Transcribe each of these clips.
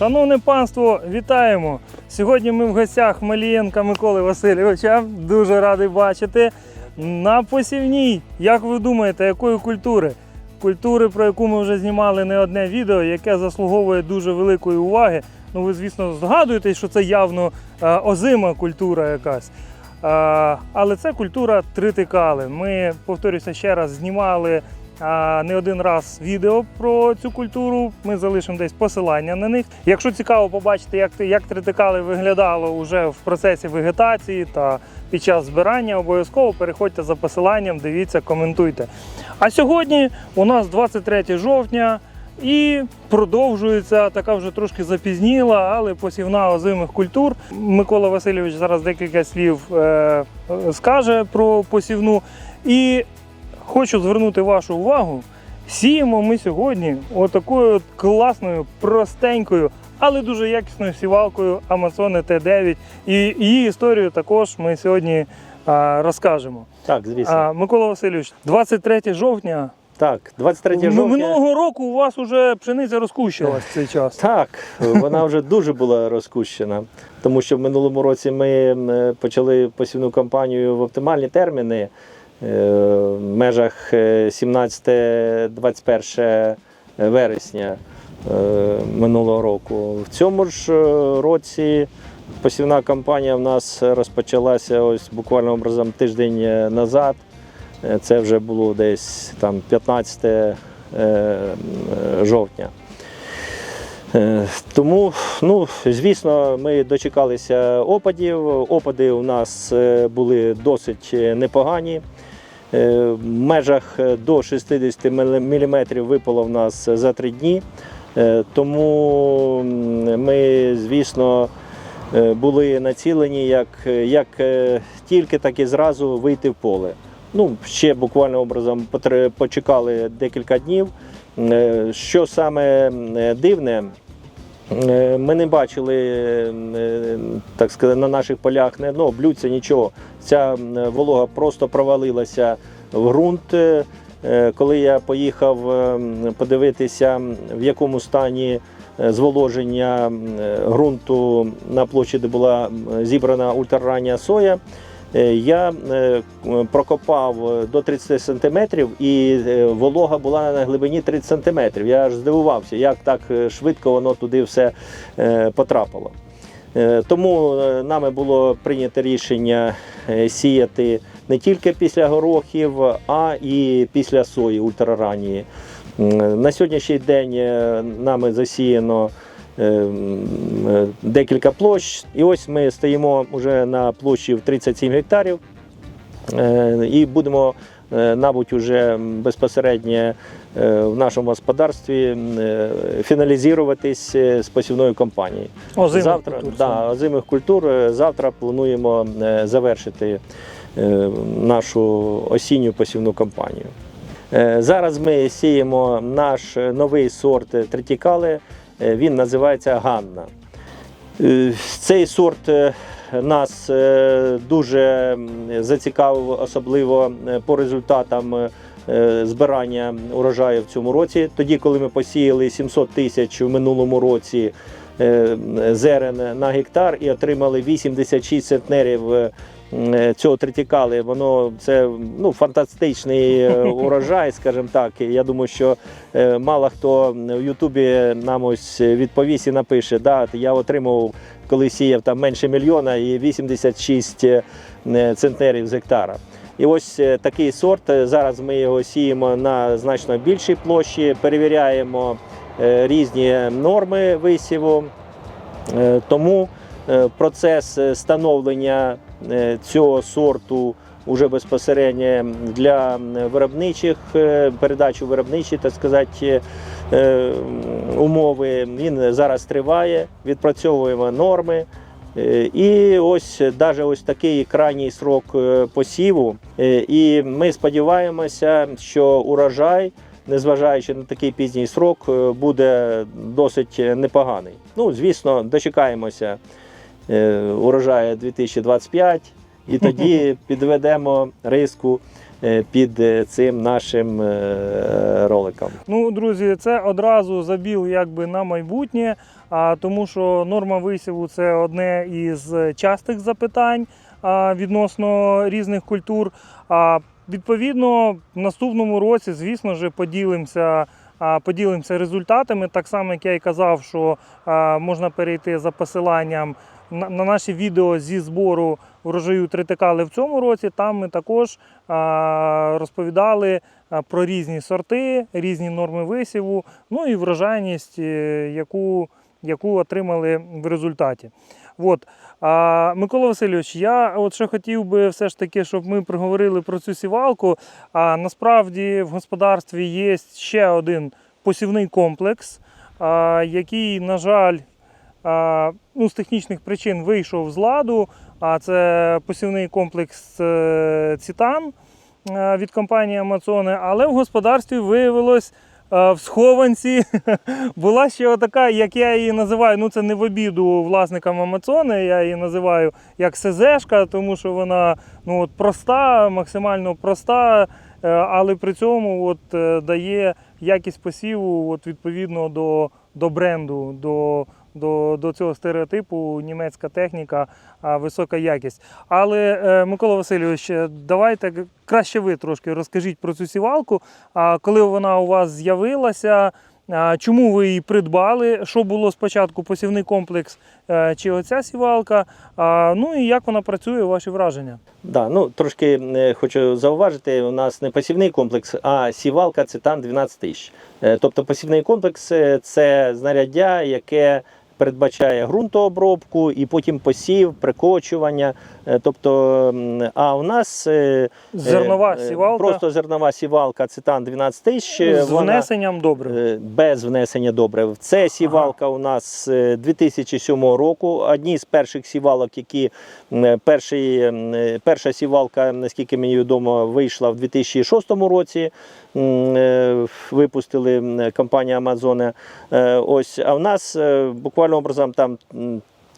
Шановне панство, вітаємо! Сьогодні ми в гостях Малієнка Миколи Васильовича. Дуже радий бачити. На посівній, як ви думаєте, якої культури? Культури, про яку ми вже знімали не одне відео, яке заслуговує дуже великої уваги. Ну, ви, звісно, здогадуєтесь, що це явно е, озима культура якась. Е, але це культура тритикали. Ми, повторюся ще раз, знімали не один раз відео про цю культуру. Ми залишимо десь посилання на них. Якщо цікаво побачити, як, як тритикали виглядало вже в процесі вегетації та під час збирання, обов'язково переходьте за посиланням, дивіться, коментуйте. А сьогодні у нас 23 жовтня. І продовжується така вже трошки запізніла, але посівна озимих культур. Микола Васильович зараз декілька слів е, скаже про посівну. І хочу звернути вашу увагу. Сіємо ми сьогодні отакою от класною, простенькою, але дуже якісною сівалкою Amazon T9. І її історію також ми сьогодні а, розкажемо. Так, звісно. А, Микола Васильович, 23 жовтня. так, 23 жовтня. Минулого року у вас вже пшениця розкущилась в цей час. Так, вона вже дуже була розкущена, тому що в минулому році ми почали посівну кампанію в оптимальні терміни е, в межах е, 17-21 вересня е, минулого року. В цьому ж е, році посівна кампанія в нас розпочалася ось буквально образом тиждень е, назад. Е, Це вже було десь там 15 е, е, жовтня. Е, Тому, ну, звісно, ми дочекалися опадів. Опади у нас е, були досить е, непогані. Е, В межах е, до 60 мм випало в нас за три дні. Е, Тому ми, звісно, е, були націлені як, як е, тільки, так і зразу вийти в поле. Ну, ще буквально образом почекали декілька днів. Е, Що саме дивне, е, ми не бачили е, так сказати, на наших полях не одного блюдця, нічого. Ця волога просто провалилася в ґрунт. Е, Коли я поїхав е, подивитися, в якому стані е, зволоження е, ґрунту на площі, де була зібрана ультрарання соя, е, я е, прокопав е, до 30 сантиметрів і е, волога була на глибині 30 сантиметрів. Я аж здивувався, як так е, швидко воно туди все е, потрапило. Е, Тому е, нами було прийнято рішення е, сіяти не тільки після горохів, а і після сої ультраранньої. М, На сьогоднішній день е, нами засіяно е, е, декілька площ. І ось ми стоїмо вже на площі в 37 гектарів. Е, І будемо, е, мабуть, уже безпосередньо е, в нашому господарстві е, фіналізуватись е, з посівною кампанією. Озимих завтра, культур да, озимих культур. е, Завтра плануємо е, завершити е, нашу осінню посівну кампанію. Е, Зараз ми сіємо наш е, новий сорт третікали. Е, Він називається Ганна. Е, Цей сорт е, нас дуже зацікавив, особливо по результатам збирання урожаю в цьому році. Тоді, коли ми посіяли 700 тисяч в минулому році зерен на гектар і отримали 86 центнерів цього тритікали, воно це ну, фантастичний е, урожай, скажімо так. Я думаю, що е, мало хто в Ютубі нам ось відповість і напише, да, я отримав, коли сіяв там менше мільйона і 86 е, центнерів з гектара. І ось е, такий сорт. е, Зараз ми його сіємо на значно більшій площі, перевіряємо е, різні норми висіву. Е, Тому е, процес е, становлення е, цього сорту уже безпосередньо для виробничих е, передач у виробничі, так сказати, е, умови. Він зараз триває, відпрацьовуємо норми. Е, І ось навіть ось такий крайній срок е, посіву. Е, І ми сподіваємося, що урожай, незважаючи на такий пізній срок, е, буде досить непоганий. Ну, звісно, дочекаємося е, урожаю 2025 і тоді підведемо риску е, під е, цим нашим е, роликом. Ну, друзі, це одразу забіл якби на майбутнє, а тому що норма висіву це одне із частих запитань відносно різних культур. А відповідно, в наступному році, звісно ж, поділимося. Поділимося результатами, так само як я і казав, що можна перейти за посиланням на, на наші відео зі збору врожаю тритикали в цьому році. Там ми також розповідали про різні сорти, різні норми висіву, ну і врожайність, е, яку, яку отримали в результаті. От. Микола Васильович, я от ще хотів би все ж таки, щоб ми проговорили про цю сівалку. А насправді в господарстві є ще один посівний комплекс, який, на жаль, ну, з технічних причин вийшов з ладу. А це посівний комплекс е, Цітан е, від компанії Амазони. Але в господарстві виявилось е, в схованці була ще така, як я її називаю. Ну це не в обіду власникам Амазони. Я її називаю як СЗшка, тому що вона ну, от, проста, максимально проста, але при цьому от, дає якість посіву от, відповідно до, до бренду. до до, до цього стереотипу німецька техніка, висока якість. Але е, Микола Васильович, давайте краще ви трошки розкажіть про цю сівалку. Коли вона у вас з'явилася, чому ви її придбали? Що було спочатку посівний комплекс е, чи оця сівалка? Ну і як вона працює, ваші враження? Да, ну трошки е, хочу зауважити, у нас не посівний комплекс, а сівалка цитан 12 тисяч. Тобто посівний комплекс це знаряддя, яке передбачає ґрунтообробку і потім посів, прикочування. Е, Тобто, а у нас е, Зернова е, сівалка просто зернова сівалка цитан 12 тисяч. з вона- внесенням добрив. Без внесення добрив. Це сівалка у нас е, 2007 року. Одні з перших сівалок, які перший, перша сівалка, наскільки мені відомо, вийшла в 2006 році. Випустили компанія Амазоне. Ось, а в нас буквально образом там.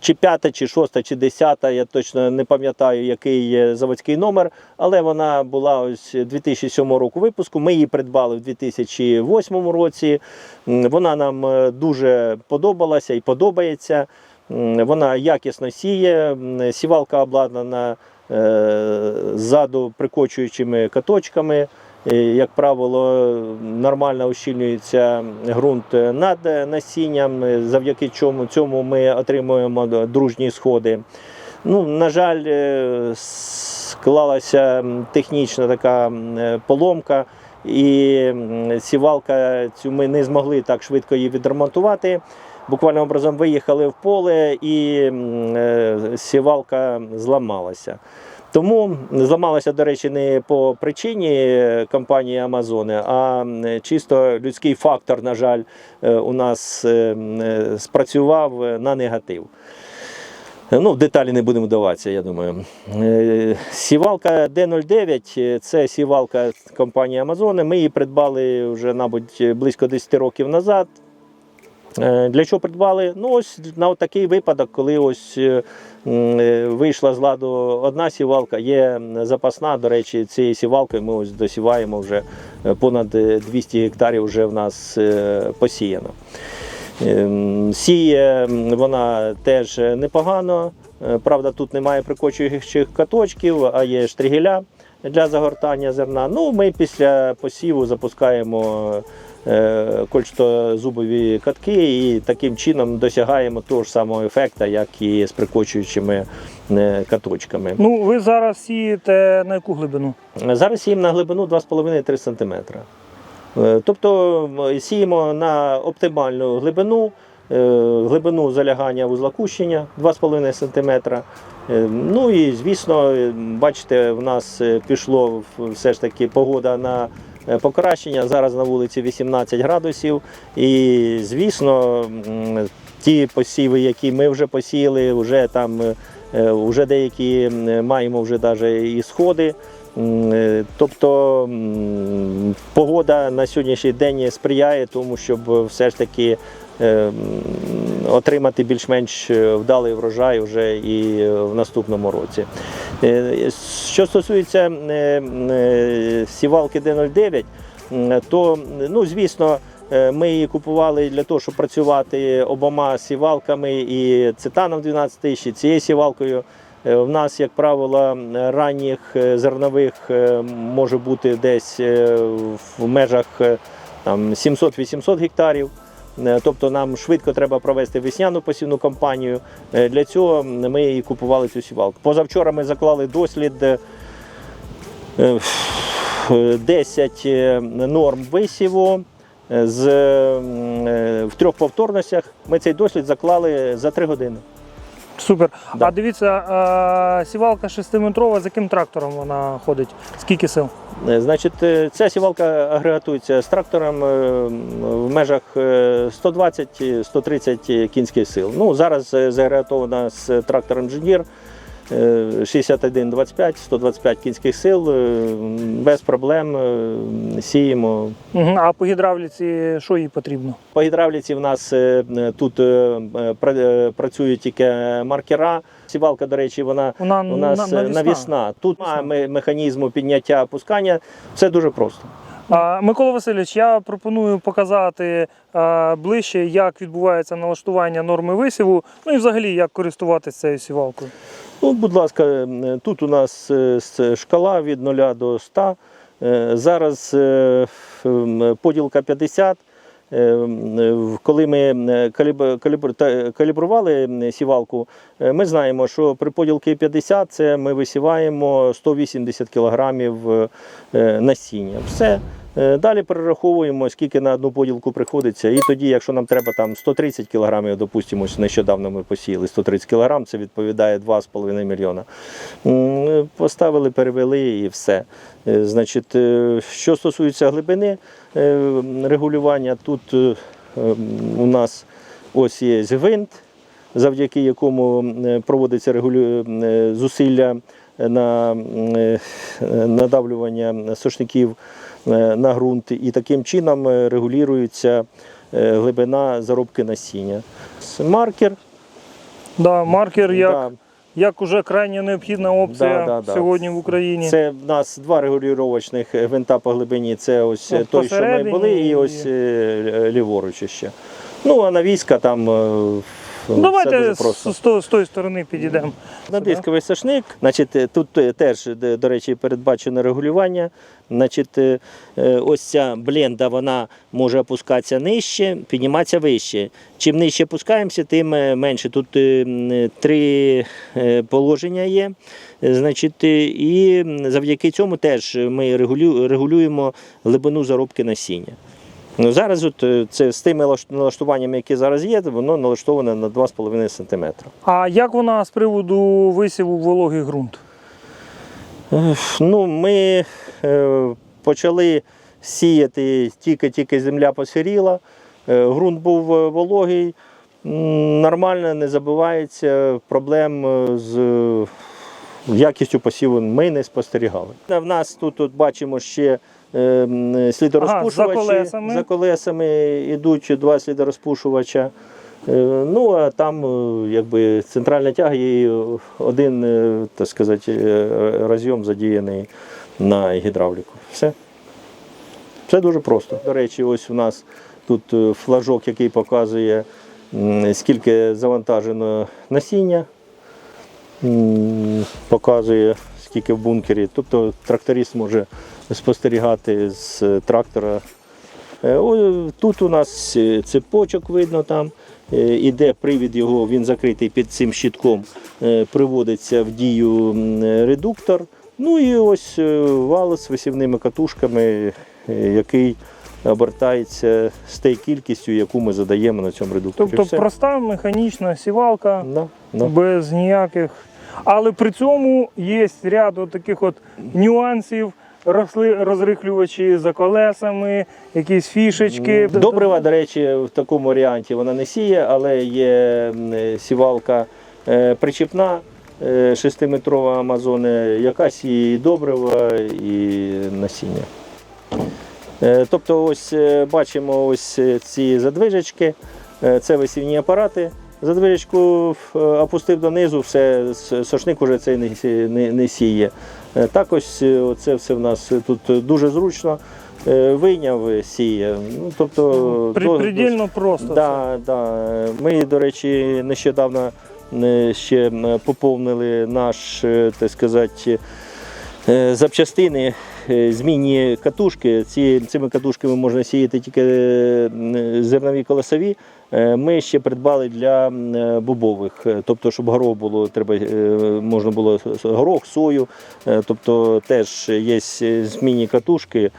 Чи п'ята, чи шоста, чи десята, я точно не пам'ятаю, який є заводський номер, але вона була ось 2007 року випуску. Ми її придбали в 2008 році. Вона нам е, дуже подобалася і подобається. Вона якісно сіє, сівалка обладнана е, ззаду прикочуючими каточками. Як правило, нормально ущільнюється ґрунт над насінням, завдяки чому цьому ми отримуємо дружні сходи. Ну, на жаль, е, склалася технічна така поломка, і сівалка цю ми не змогли так швидко її відремонтувати. Буквально образом виїхали в поле, і е, сівалка зламалася. Тому зламалася, до речі, не по причині компанії Амазони, а чисто людський фактор, на жаль, е, у нас е, е, спрацював на негатив. Ну, деталі не будемо вдаватися, я думаю. Сівалка D09 е, це сівалка компанії Амазони. Ми її придбали вже, мабуть, близько 10 років назад. Е, Для чого придбали? Ну, ось на такий випадок, коли ось е, е, вийшла з ладу одна сівалка, є запасна. До речі, цією сівалкою ми ось досіваємо вже понад е, 200 гектарів вже в нас посіяно. Ем, Сіє вона теж непогано. Правда, тут немає прикочуючих каточків, а є штригеля для загортання зерна. Ну, ми після посіву запускаємо кольчатозубові катки і таким чином досягаємо того ж самого ефекту, як і з прикочуючими е, каточками. Ну, ви зараз сієте на яку глибину? Зараз сіємо на глибину 2,5-3 см. Е, Тобто сіємо на оптимальну глибину, е, глибину залягання вузла кущення 2,5 см. Е, Ну і звісно, е, бачите, в нас е, пішло все ж таки погода на е, покращення. Зараз на вулиці 18 градусів. І звісно, ті посіви, які ми вже посіяли, вже там е, вже деякі маємо вже навіть і сходи. Е, Тобто погода на сьогоднішній день сприяє тому, щоб все ж таки е, отримати більш-менш е, вдалий врожай вже і е, в наступному році. Е, Що стосується сівалки Д09, то, ну, звісно, ми її купували для того, щоб працювати обома сівалками і цитаном 12 тисяч, цією сівалкою. В нас, як правило, ранніх зернових може бути десь в межах е, там 700-800 гектарів. Е, Тобто нам швидко треба провести весняну посівну кампанію. Е, Для цього ми і купували цю сівалку. Позавчора ми заклали дослід е, е, 10 е, норм висіву з, в трьох повторностях. Ми цей дослід заклали за 3 години. Супер. Да. А дивіться, а, сівалка 6-метрова, з яким трактором вона ходить? Скільки сил? Е, Значить, е, ця сівалка агрегатується з трактором е, в межах е, 120-130 кінських сил. Ну, зараз загрегатована з трактором Джуніор 61-25, 125 кінських сил. е, Без проблем е, сіємо. А по гідравліці що їй потрібно? По гідравліці в нас е, е, тут е, е, пра- е, працюють тільки маркера. Сівалка, до речі, вона Вона у нас е, навісна. навісна. Тут немає механізму підняття опускання. Все дуже просто. Микола Васильович, я пропоную показати ближче, як відбувається налаштування норми висіву, ну і взагалі як користуватися цією сівалкою. Ну, будь ласка, е, тут у нас е, шкала від 0 до 100. Е, Зараз поділка 50. Е, Коли ми калібрували сівалку, ми знаємо, що при поділці 50 це ми висіваємо 180 кг насіння. Все. Е, Далі перераховуємо, скільки на одну поділку приходиться. І тоді, якщо нам треба там 130 кг, допустимо, нещодавно ми посіяли 130 кг, це відповідає 2,5 мільйона. Поставили, перевели і все. Е, Значить, е, що стосується глибини е, регулювання, тут е, у нас ось є гвинт, завдяки якому е, проводиться е, зусилля на е, надавлювання сошників е, на ґрунт, і таким чином е, регулюється глибина заробки насіння. Маркер. Да, маркер як, да, як уже крайня необхідна опція Да, да, да. сьогодні в Україні. Це в нас два регулювачних гвинта по глибині. Це ось От той, що ми були, і і- ось е, ліворуч ще. Ну, а на війська там Ну, Давайте дуже з, з, тої сторони підійдемо. На дисковий сошник, значить, е, тут е, теж, до речі, передбачено регулювання. Значить, е, ось ця бленда вона може опускатися нижче, підніматися вище. Чим нижче опускаємося, тим менше. Тут три положення є. Значить, і завдяки цьому теж ми регулюємо глибину заробки насіння. Ну, зараз от, е, це з тими налаштуваннями, які зараз є, воно налаштоване на 2,5 см. А як вона з приводу висіву в вологий ґрунт? Ну, ми е, почали сіяти, тільки-тільки земля посиріла, е, ґрунт був вологий, нормально, не забивається, проблем з якістю посіву ми не спостерігали. В нас тут, от бачимо ще слідорозпушувачі. Ага, за колесами. За колесами йдуть два слідорозпушувача. Е, Ну, а там е, якби центральна тяга і один, е, так сказати, розйом задіяний на гідравліку. Все. Все дуже просто. До речі, ось у нас тут флажок, який показує, скільки завантажено насіння, показує, скільки в бункері. Тобто тракторист може спостерігати з трактора. Е, Тут у нас е, цепочок видно там. Е, Іде привід його, він закритий під цим щитком, е, приводиться в дію редуктор. Ну і ось е, вал з висівними катушками, е, який обертається з тією кількістю, яку ми задаємо на цьому редукторі. Тобто Все. проста механічна сівалка Да, да. без ніяких. Але при цьому є ряд от таких от нюансів, росли розрихлювачі за колесами, якісь фішечки. Добрива, до речі, в такому варіанті вона не сіє, але є е, сівалка е, причіпна. 6-метрова Амазони, яка сіє і добрива, і насіння. Е, Тобто, ось е, бачимо ось е, ці задвижечки. Е, Це висівні апарати. Задвижечку е, опустив донизу, все, сошник уже цей не, не, не сіє. Е, Так ось е, це все в нас тут дуже зручно. Вийняв, сіє. Ну, тобто, При, до- предельно просто. це. Да, да. Ми, до речі, нещодавно ще поповнили наш, так сказати, запчастини, змінні катушки. Ці, цими катушками можна сіяти тільки зернові колосові. Е, Ми ще придбали для е, бобових, Е, тобто, щоб горох було, треба, можна було горох, сою. Тобто теж є змінні катушки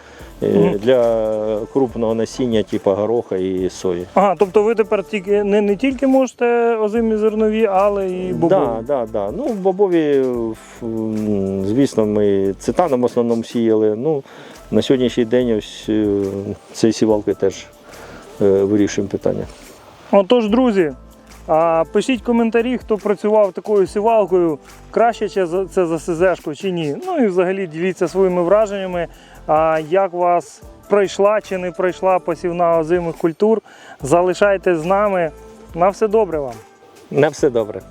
для крупного насіння, типу гороха і сої. Ага, тобто ви тепер тільки не, не тільки можете озимі зернові, але і бобові. Да, да, да. Ну, в бобові, звісно, ми цитаном в основному сіяли. Ну, на сьогоднішній день ось цією сівалкою теж вирішуємо питання. Отож, друзі, пишіть коментарі, хто працював такою сівалкою, краще чи це за СЗшку чи ні. Ну і взагалі діліться своїми враженнями, як вас пройшла чи не пройшла посівна озимих культур. Залишайтесь з нами. На все добре вам. На все добре.